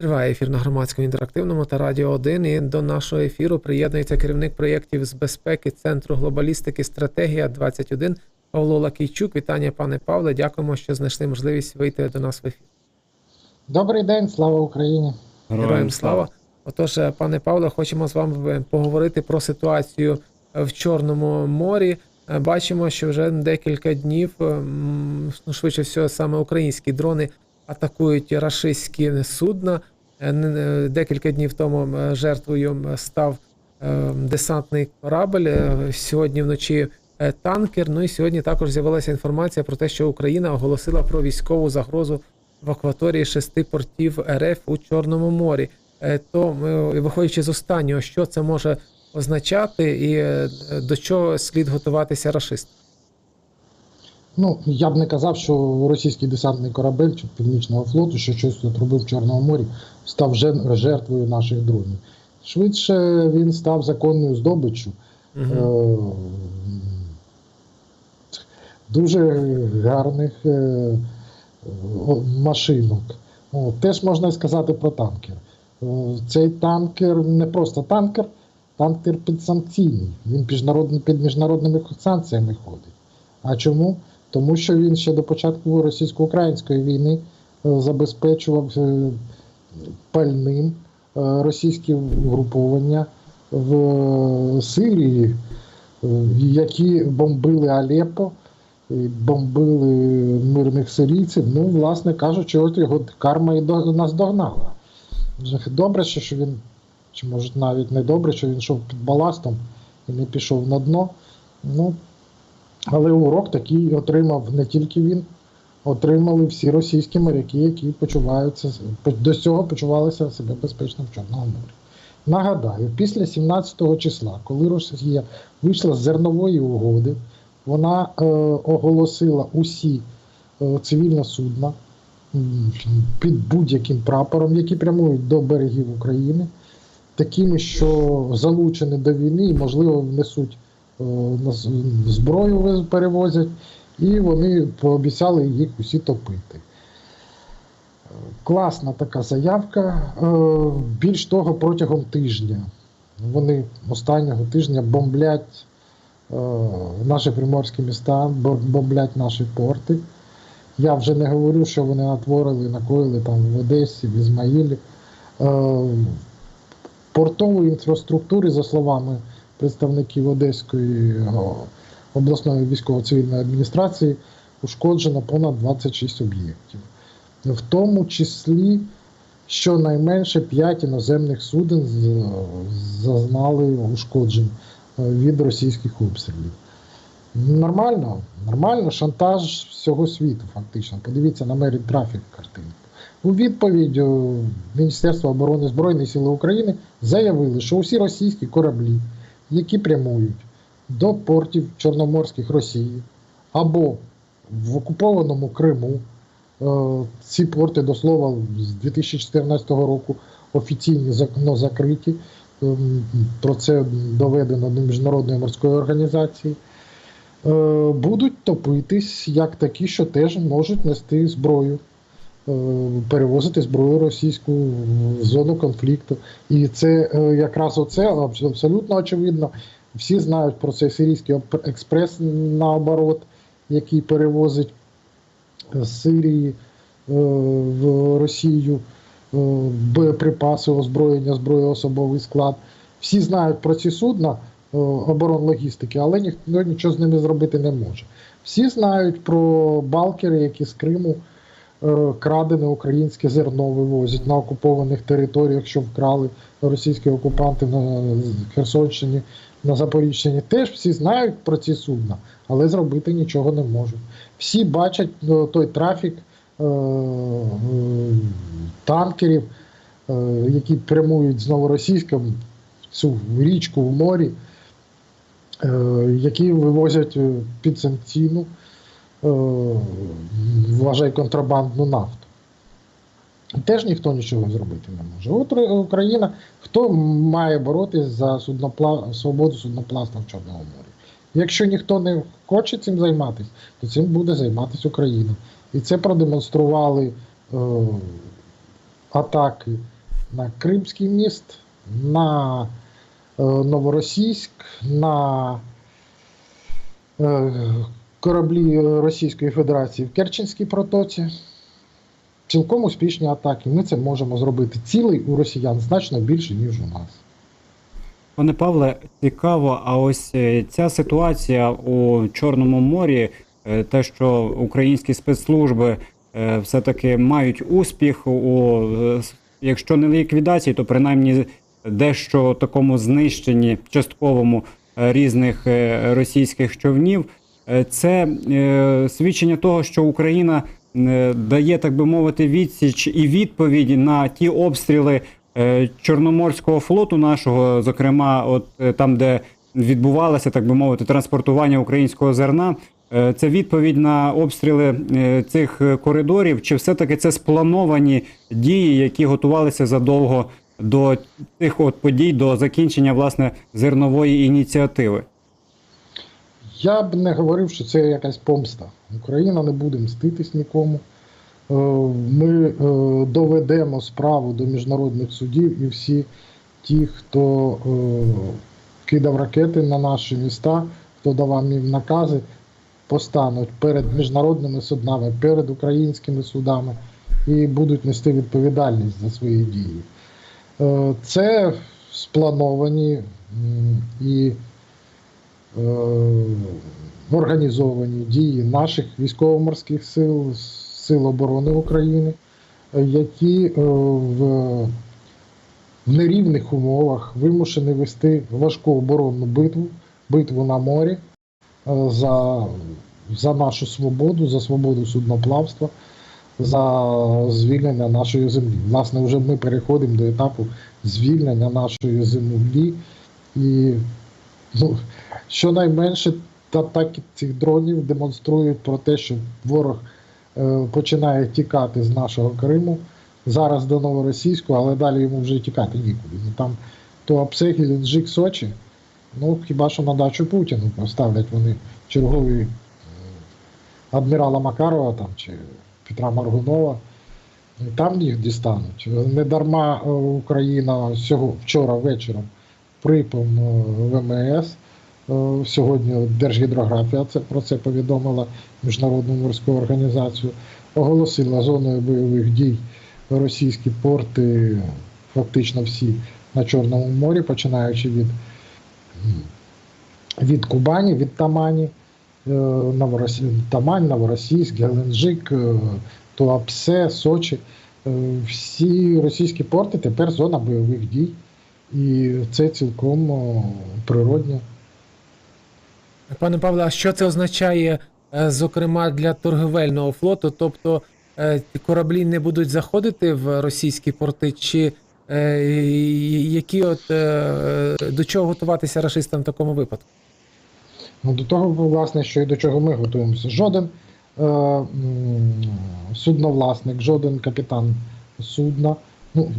Триває ефір на громадському інтерактивному та Радіо 1. І до нашого ефіру приєднується керівник проєктів з безпеки Центру глобалістики Стратегія 21 Павло Лакійчук. Вітання, пане Павле. Дякуємо, що знайшли можливість вийти до нас в ефір. Добрий день, слава Україні. Героям слава. Отож, пане Павле, хочемо з вами е, поговорити про ситуацію е, в Чорному морі. Е, Бачимо, що вже декілька днів, ну, швидше всього, саме українські дрони атакують рашистські судна. Е, Декілька днів тому жертвою став е, десантний корабль. е, Сьогодні вночі танкер. Ну і сьогодні також з'явилася інформація про те, що Україна оголосила про військову загрозу в акваторії шести портів РФ у Чорному морі. То, виходячи з останнього, що це може означати, і до чого слід готуватися рашистам? Ну, я б не казав, що російський десантний корабель чи Північного флоту, що щось тут робив в Чорному морі, став жертвою наших дронів. Швидше він став законною здобиччю. Е, Дуже гарних е, машинок. Теж можна сказати про танкер. Е, Цей танкер не просто танкер, танкер підсанкційний. Він під міжнародними санкціями ходить. А чому? Тому що він ще до початку російсько-української війни е, забезпечував е, пальним е, російські угруповання в Сирії, які бомбили Алеппо, бомбили мирних сирійців. Ну, власне кажучи, от його карма і нас догнала. Добре, що він, чи може навіть не добре, що він йшов під баластом і не пішов на дно. Ну, але урок такий отримав не тільки він, отримали всі російські моряки, які почуваються до цього почувалися себе безпечно в Чорному морі. Нагадаю, після 17 числа, коли Росія вийшла з зернової угоди, вона е, оголосила усі е, цивільні судна під будь-яким прапором, які прямують до берегів України, такими, що залучені до війни і, можливо, внесуть зброю перевозять, і вони пообіцяли їх усі топити. Е, Класна така заявка. Е, Більш того, протягом тижня вони останнього тижня бомблять е, наші приморські міста, бомблять наші порти. Я вже не говорю, що вони натворили, накоїли там в Одесі, в Ізмаїлі. Е, Портової інфраструктури, за словами представників Одеської обласної військово-цивільної адміністрації, ушкоджено понад 26 об'єктів. В тому числі щонайменше 5 іноземних суден зазнали ушкоджень е, від російських обстрілів. Нормально, нормально, шантаж всього світу, фактично. Подивіться на мері трафік картинку. У відповідь о, Міністерство оборони Збройних сил України заявили, що усі російські кораблі, які прямують до портів Чорноморських Росії або в окупованому Криму, е, ці порти, до слова, з 2014 року офіційні законно закриті. Ем, Про це доведено до Міжнародної морської організації. Е, Будуть топитись як такі, що теж можуть нести зброю, перевозити зброю російську в зону конфлікту. І це е, якраз оце абсолютно очевидно. Всі знають про цей сирійський експрес наоборот, який перевозить з Сирії е, в Росію е, боєприпаси, озброєння, зброю, особовий склад. Всі знають про ці судна е, оборонлогістики, але ніхто нічого з ними зробити не може. Всі знають про балкери, які з Криму е, крадене українське зерно вивозять на окупованих територіях, що вкрали російські окупанти на Херсонщині, на Запоріжчині. Теж всі знають про ці судна, але зробити нічого не можуть. Всі бачать е, той трафік е, е, танкерів, е, які прямують з в цю річку в морі, е, які вивозять е, підсанкційну, е, вважай, контрабандну нафту. Теж ніхто нічого зробити не може. От Україна, хто має боротись за суднопла... свободу судноплавства в Чорному морі? Якщо ніхто не хоче цим займатися, то цим буде займатися Україна. І це продемонстрували е, атаки на Кримський міст, на е, Новоросійськ, на е, кораблі Російської Федерації в Керченській протоці. Цілком успішні атаки. Ми це можемо зробити. Цілий у росіян значно більше, ніж у нас. Пане Павле, цікаво, а ось е, ця ситуація у Чорному морі, е, те, що українські спецслужби е, все-таки мають успіх у, якщо не ліквідації, то принаймні дещо такому знищенні частковому різних російських човнів. Е, Це е, свідчення того, що Україна е, дає, так би мовити, відсіч і відповіді на ті обстріли Чорноморського флоту нашого, зокрема, от там, де відбувалося, так би мовити, транспортування українського зерна. Це відповідь на обстріли цих коридорів, чи все-таки це сплановані дії, які готувалися задовго до тих от подій, до закінчення власне зернової ініціативи? Я б не говорив, що це якась помста. Україна не буде мститись нікому. Е, Ми е, доведемо справу до міжнародних судів і всі ті, хто е, кидав ракети на наші міста, хто давав їм накази, постануть перед міжнародними судами, перед українськими судами і будуть нести відповідальність за свої дії. Це сплановані і організовані дії наших військово-морських сил, сил оборони України, е, які е, в, в нерівних умовах вимушені вести важку оборонну битву, битву на морі е, за, за нашу свободу, за свободу судноплавства, за звільнення нашої землі. Власне, вже ми переходимо до етапу звільнення нашої землі і ну, щонайменше атаки цих дронів демонструють про те, що ворог е, починає тікати з нашого Криму. Зараз до Новоросійського, але далі йому вже тікати нікуди. Ну там то Апсегі, Лінджик, Сочі. Ну, хіба що на дачу Путіну поставлять вони чергові е, адмірала Макарова там, чи Петра Маргунова. Там їх дістануть. Недарма е, Україна сього, вчора вечором припом е, ВМС. Е, Сьогодні Держгідрографія це про це повідомила Міжнародну морську організацію. Оголосила зоною бойових дій російські порти, фактично всі на Чорному морі, починаючи від, від Кубані, від Тамані, е, Новоросі... Тамань, Новоросійськ, Геленджик, е, Туапсе, Сочі. Всі російські порти тепер зона бойових дій. І це цілком природньо. Пане Павле, а що це означає, е, зокрема, для торгівельного флоту? Тобто е, ті кораблі не будуть заходити в російські порти, чи е, які от до чого готуватися рашистам в такому випадку? Ну, до того, власне, що і до чого ми готуємося. Жоден е, судновласник, жоден капітан судна, ну,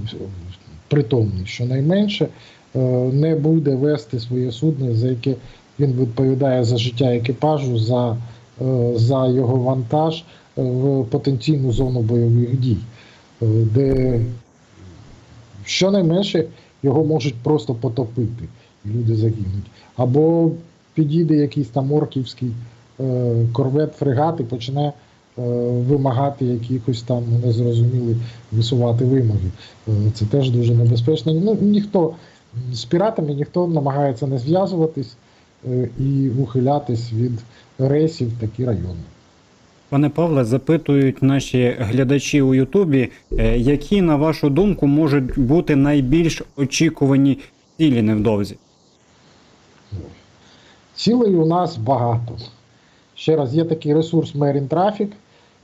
притомний, щонайменше, е, не буде вести своє судно, за яке він відповідає за життя екіпажу, за, е, за його вантаж е, в потенційну зону бойових дій, де щонайменше його можуть просто потопити, і люди загинуть. Або підійде якийсь там орківський корвет, фрегат і почне вимагати якихось там незрозумілі висувати вимоги. Е, це теж дуже небезпечно. Ну, ніхто з піратами ніхто намагається не зв'язуватись е, і ухилятись від рейсів в такі райони. Пане Павле, запитують наші глядачі у Ютубі, е, які, на вашу думку, можуть бути найбільш очікувані цілі невдовзі? Цілей у нас багато. Ще раз, є такий ресурс Marine Traffic,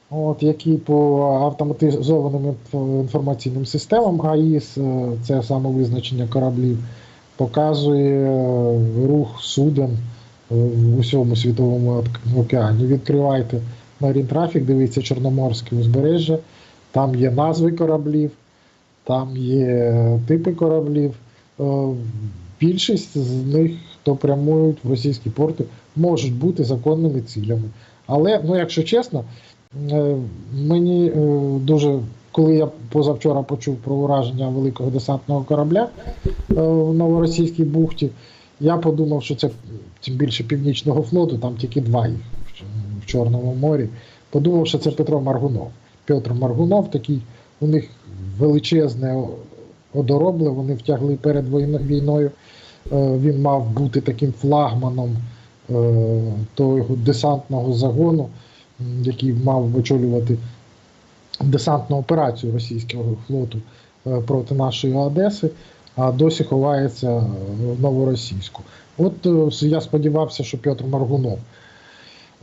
от, який по автоматизованим інформаційним системам АІС, е, це самовизначення кораблів, показує е, рух суден в усьому світовому океані. Відкривайте Marine Traffic, дивіться Чорноморське узбережжя, там є назви кораблів, там є типи кораблів. Е, Більшість з них, хто прямують в російські порти, можуть бути законними цілями. Але, ну, якщо чесно, мені е, дуже коли я позавчора почув про ураження великого десантного корабля е, в Новоросійській бухті, я подумав, що це тим більше Північного флоту, там тільки два їх в Чорному морі. Подумав, що це Петро Маргунов. Петр Маргунов, такий у них величезне одоробле, вони втягли перед війною. Е, Він мав бути таким флагманом е, того десантного загону, який мав очолювати десантну операцію російського флоту е, проти нашої Одеси, а досі ховається в Новоросійську. От е, я сподівався, що Петр Маргунов,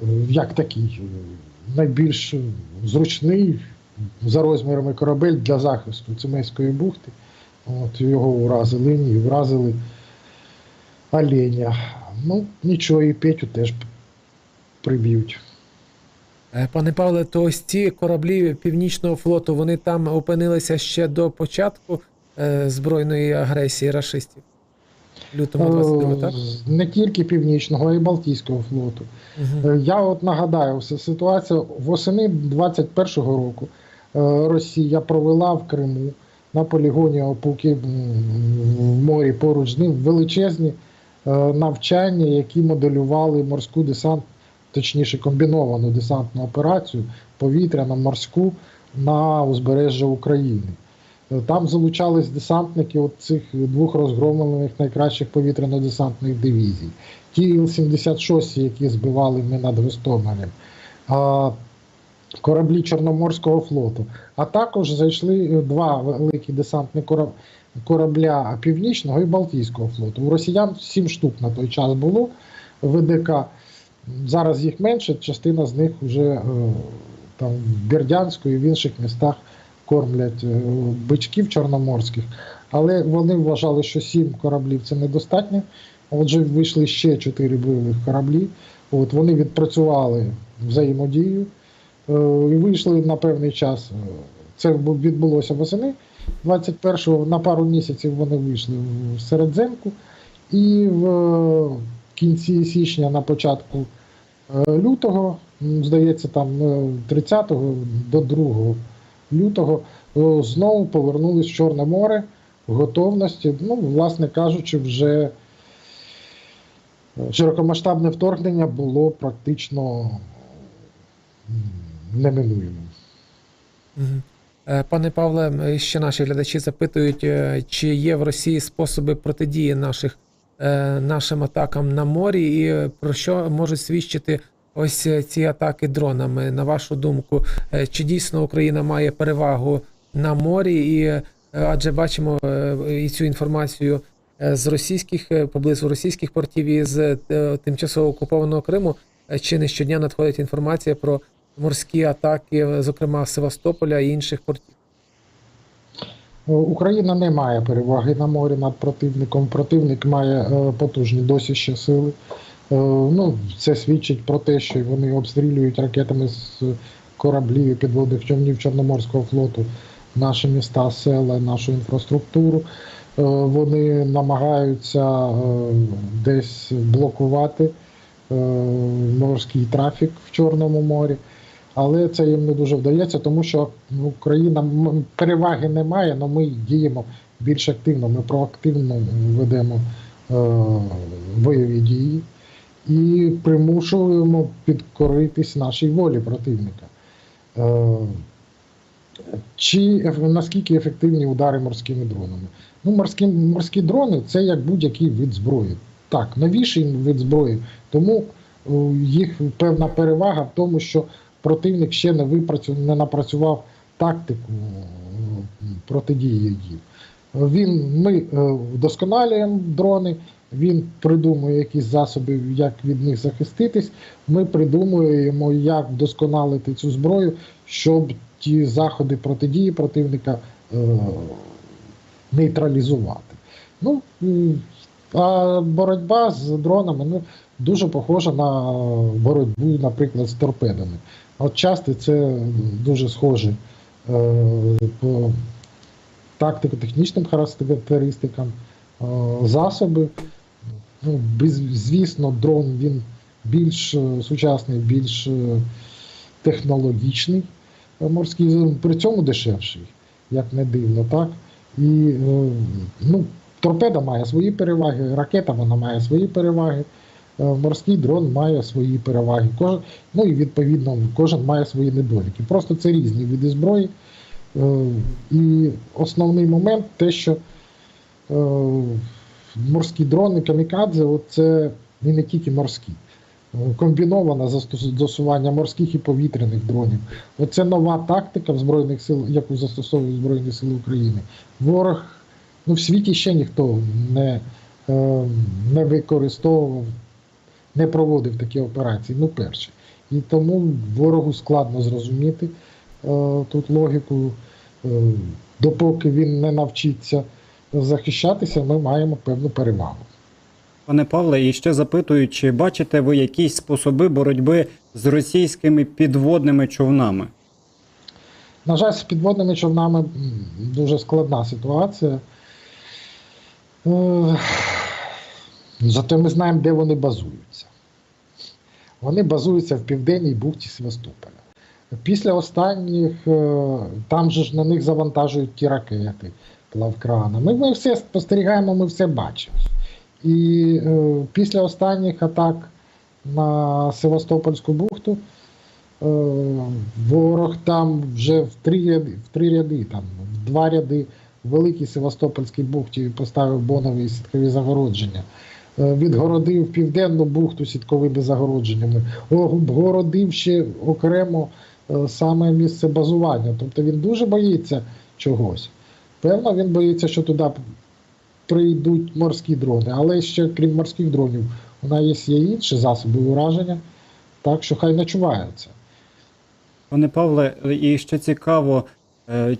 е, як такий найбільш зручний за розмірами корабель для захисту Цимейської бухти. От його уразили, ні, вразили оленя. Ну, нічого, і Петю теж приб'ють. Е, Пане Павле, то ось ці кораблі Північного флоту, вони там опинилися ще до початку е, збройної агресії рашистів. Лютому 22, так? Е, Не тільки Північного, а й Балтійського флоту. Угу. Я от нагадаю, ситуація восени 21-го року Росія провела в Криму на полігоні Опуки в морі поруч з ним величезні навчання, які моделювали морську десант, точніше комбіновану десантну операцію повітряно морську на узбережжя України. Е, Там залучались десантники от цих двох розгромлених найкращих повітряно-десантних дивізій. Ті Іл-76, які збивали ми над Гостомелем, кораблі Чорноморського флоту. А також зайшли е, два великі десантні корабля Північного і Балтійського флоту. У росіян сім штук на той час було ВДК. Зараз їх менше, частина з них вже е, там в Бердянську і в інших містах кормлять е, бичків чорноморських. Але вони вважали, що сім кораблів це недостатньо. Отже, вийшли ще чотири бойових кораблі. От вони відпрацювали взаємодію е, і вийшли на певний час. Це відбулося восени 21-го. На пару місяців вони вийшли в середземку, і в кінці січня, на початку е, лютого, здається, там е, 30-го до 2 лютого е, знову повернулись в Чорне море в готовності. Ну, власне кажучи, вже е, широкомасштабне вторгнення було практично неминуємим. Пане Павле, ще наші глядачі запитують, чи є в Росії способи протидії наших, нашим атакам на морі, і е, про що можуть свідчити ось е, ці атаки дронами. На вашу думку, е, чи дійсно Україна має перевагу на морі? І е, адже бачимо е, і цю інформацію е, з російських е, поблизу російських портів і з е, тимчасово окупованого Криму, е, чи не щодня надходить інформація про морські атаки, зокрема Севастополя і інших портів. Е, Україна не має переваги на морі над противником. Противник має е, потужні досі ще сили. Е, Ну, це свідчить про те, що вони обстрілюють ракетами з кораблів і підводних човнів Чорноморського флоту наші міста, села, нашу інфраструктуру. Вони намагаються десь блокувати морський трафік в Чорному морі. Але це їм не дуже вдається, тому що ну, Україна м, переваги немає, але ми діємо більш активно. Ми проактивно ведемо е, бойові дії і примушуємо підкоритись нашій волі противника. Е, чи наскільки ефективні удари морськими дронами? Ну, морські, морські дрони це як будь-який вид зброї. Так, новіший вид зброї, тому е, їх певна перевага в тому, що противник ще не випрацю, не напрацював тактику протидії їм. Він, ми е, вдосконалюємо дрони, він придумує якісь засоби, як від них захиститись. Ми придумуємо, як вдосконалити цю зброю, щоб ті заходи протидії противника е, нейтралізувати. Ну, а боротьба з дронами ну, дуже похожа на боротьбу, наприклад, з торпедами. От часто це дуже схоже по тактико-технічним характеристикам, е, засоби. Ну, звісно, дрон він більш е, сучасний, більш е, технологічний. морський при цьому дешевший, як не дивно, так? І ну, торпеда має свої переваги, ракета вона має свої переваги, морський дрон має свої переваги. Ну і відповідно кожен має свої недоліки. Просто це різні види зброї. Е, І основний момент те, що е, морські дрони камікадзе, це і не тільки морські. Е, Комбіноване застосування морських і повітряних дронів. Оце нова тактика в Збройних сил, яку застосовують Збройні Сили України. Ворог ну, в світі ще ніхто не, е, не використовував, не проводив такі операції. Ну, перше. І тому ворогу складно зрозуміти е, тут логіку. Е, допоки він не навчиться захищатися, ми маємо певну перевагу. Пане Павле, і ще запитую, чи бачите ви якісь способи боротьби з російськими підводними човнами? На жаль, з підводними човнами дуже складна ситуація. Е, Зате ми знаємо, де вони базуються. Вони базуються в південній бухті Севастополя. Після останніх, е, там же ж на них завантажують ті ракети плавкранами. Ми все спостерігаємо, ми все бачимо. І е, після останніх атак на Севастопольську бухту е, ворог там вже в три ряди, в три ряди, там, в два ряди в Великій Севастопольській бухті поставив бонові сіткові загородження. Е, Відгородив південну бухту сітковими загородженнями, обгородив ще окремо е, саме місце базування. Тобто він дуже боїться чогось. Певно, він боїться, що туди прийдуть морські дрони, але ще крім морських дронів, у нас є інші засоби ураження, так що хай начуваються. Пане Павле, і ще цікаво,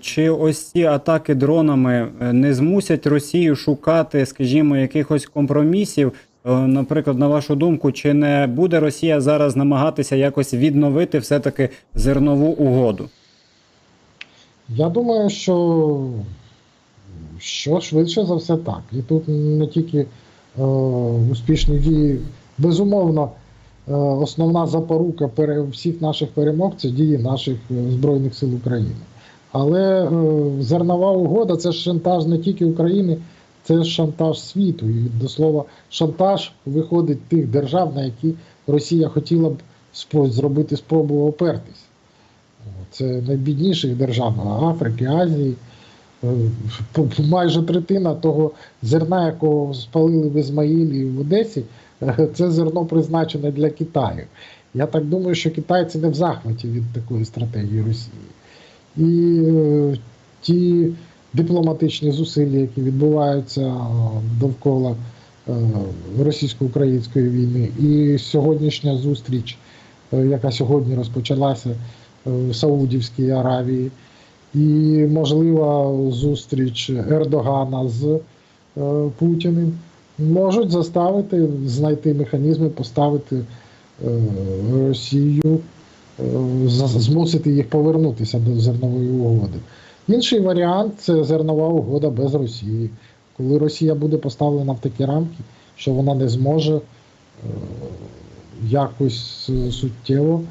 чи ось ці атаки дронами е, не змусять Росію шукати, скажімо, якихось компромісів? Е, Наприклад, на вашу думку, чи не буде Росія зараз намагатися якось відновити все-таки зернову угоду? Я думаю, що, що швидше за все так. І тут не тільки е, успішні дії, безумовно, е, основна запорука пере, всіх наших перемог це дії наших е, Збройних сил України. Але е, зернова угода це шантаж не тільки України, це шантаж світу. І до слова, шантаж виходить тих держав, на які Росія хотіла б зробити спробу опертись. Це найбідніших держав Африки, Азії. Е, Майже третина того зерна, якого спалили в Ізмаїлі і в Одесі, е, це зерно призначене для Китаю. Я так думаю, що китайці не в захваті від такої стратегії Росії. І е, ті дипломатичні зусилля, які відбуваються е, довкола е, російсько-української війни, і сьогоднішня зустріч, е, яка сьогодні розпочалася е, в Саудівській Аравії, і можлива зустріч Ердогана з е, Путіним, можуть заставити знайти механізми, поставити е, Росію, змусити їх повернутися до зернової угоди. Інший варіант це зернова угода без Росії, коли Росія буде поставлена в такі рамки, що вона не зможе е, якось суттєво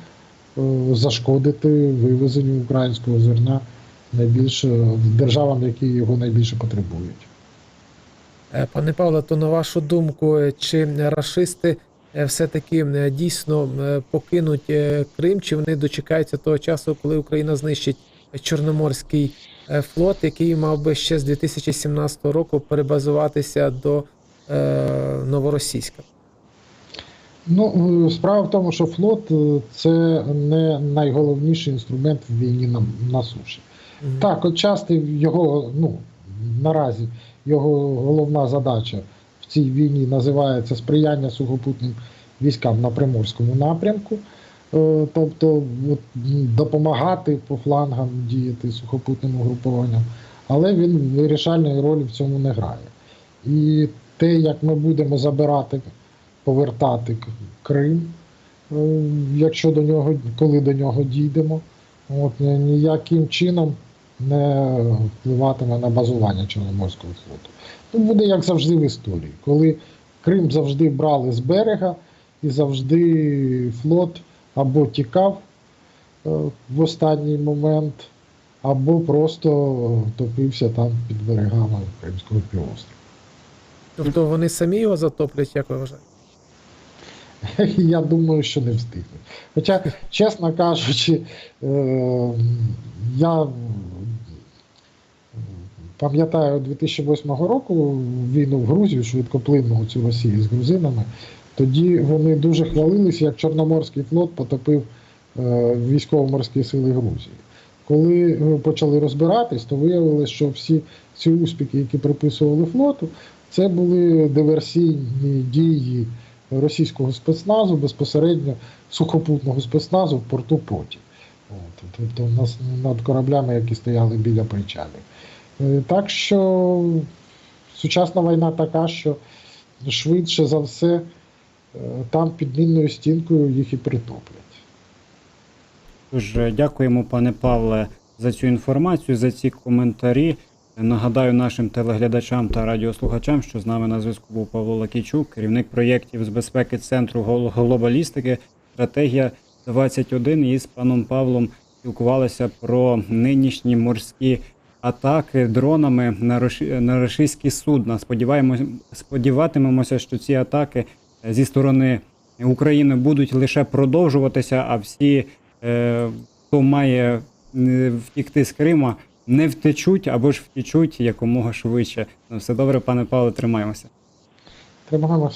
е, зашкодити вивезенню українського зерна найбільше державам, які його найбільше потребують. Е, Пане Павле, то на вашу думку, е, чи рашисти е, все-таки е, дійсно е, покинуть е, Крим, чи вони дочекаються того часу, коли Україна знищить Чорноморський е, флот, який мав би ще з 2017 року перебазуватися до е, Новоросійська? Ну, е, справа в тому, що флот е, це не найголовніший інструмент в війні на, на суші. Мгм. Так, от часто його, ну, наразі його головна задача цій війні називається сприяння сухопутним військам на Приморському напрямку. Е, Тобто от, допомагати по флангам діяти сухопутним угрупованням, але він вирішальної ролі в цьому не грає. І те, як ми будемо забирати, повертати Крим, е, якщо до нього, коли до нього дійдемо, от ніяким чином не впливатиме на базування Чорноморського флоту. Ну, буде як завжди в історії, коли Крим завжди брали з берега і завжди флот або тікав, в останній момент, або просто топився там під берегами Кримського півострова. Тобто вони самі його затоплять, як ви вважаєте? Я думаю, що не встигне. Хоча, чесно кажучи, е, я пам'ятаю 2008 року війну в Грузію, швидкоплинну цю Росію з грузинами. Тоді вони дуже хвалилися, як Чорноморський флот потопив е, військово-морські сили Грузії. Коли е, почали розбиратись, то виявилось, що всі ці успіхи, які приписували флоту, це були диверсійні дії російського спецназу, безпосередньо сухопутного спецназу в порту Поті. От, тобто над кораблями, які стояли біля причалів. Е, Так що сучасна війна така, що швидше за все е, там під мінною стінкою їх і притоплять. Тож е, дякуємо, пане Павле, за цю інформацію, за ці коментарі. Нагадаю нашим телеглядачам та радіослухачам, що з нами на зв'язку був Павло Лакійчук, керівник проєктів з безпеки Центру глобалістики, стратегія 21. І з паном Павлом спілкувалися про нинішні морські атаки дронами на, росі- на російські судна. Сподіваємось, сподіватимемося, що ці атаки е, зі сторони України будуть лише продовжуватися, а всі, е, хто має е, втікти з Крима, не втечуть або ж втічуть якомога швидше. Ну, все добре, пане Павле, тримаємося. Тримаємося.